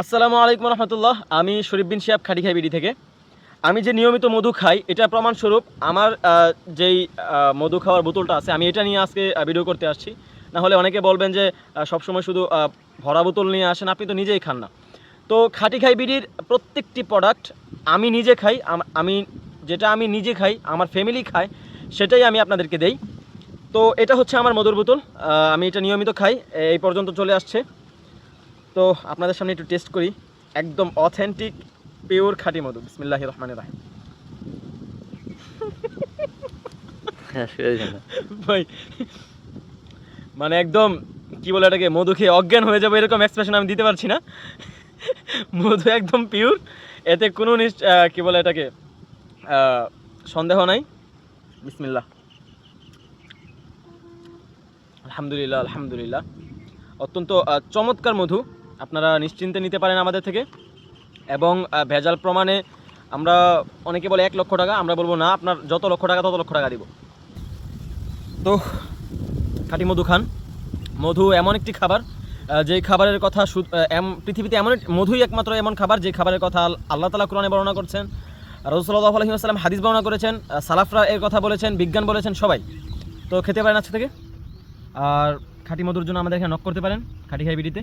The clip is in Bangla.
আসসালামু আলাইকুম রহমতুল্লাহ। আমি শরীফ বিন শিয়াব খাটি খাই বিডি থেকে। আমি যে নিয়মিত মধু খাই, এটা প্রমাণস্বরূপ আমার যেই মধু খাওয়ার বোতলটা আছে, আমি এটা নিয়ে আজকে ভিডিও করতে আসছি। না হলে অনেকে বলবেন যে সবসময় শুধু ভরা বোতল নিয়ে আসেন, আপনি তো নিজেই খান না। তো খাটি খাই বিডির প্রত্যেকটি প্রোডাক্ট আমি নিজে খাই, আমি যেটা আমি নিজে খাই, আমার ফ্যামিলি খায়, সেটাই আমি আপনাদেরকে দেই। তো এটা হচ্ছে আমার মধুর বোতল আমি এটা নিয়মিত খাই এই পর্যন্ত চলে আসছে। তো আপনাদের সামনে একটু টেস্ট করি। একদম অথেন্টিক পিওর খাঁটি মধু। বিসমিল্লাহ রহমান রাহিম। ভাই মানে একদম, কি বলে এটাকে, মধু খেয়ে অজ্ঞান হয়ে যাবে, এরকম এক্সপ্রেশন আমি দিতে পারছি না। মধু একদম পিওর এতে কোনো কি বলে এটাকে সন্দেহ নাই। বিসমিল্লাহ। আলহামদুলিল্লাহ আলহামদুলিল্লাহ। অত্যন্ত চমৎকার মধু। আপনারা নিশ্চিন্তে নিতে পারেন আমাদের থেকে। এবং ভেজাল প্রমাণে আমরা অনেকে বলে এক লক্ষ টাকা, আমরা বলব না, আপনার যত লক্ষ টাকা তত লক্ষ টাকা দিব। তো, খাঁটি মধু খান। মধু এমন একটি খাবার যে খাবারের কথা পৃথিবীতে এমন মধুই একমাত্র এমন খাবার যে খাবারের কথা আল- আল্লাহ তালা কোরআনে বর্ণনা করছেন রসুল্লাহ আলহিম হাদিস বর্ণনা করেছেন সালাফরা এর কথা বলেছেন, বিজ্ঞান বলেছেন, সবাই। তো খেতে পারেন আজকে থেকে। আর খাঁটি মধুর জন্য আমাদের এখানে নক করতে পারেন, খাঁটি খাই বিডিতে।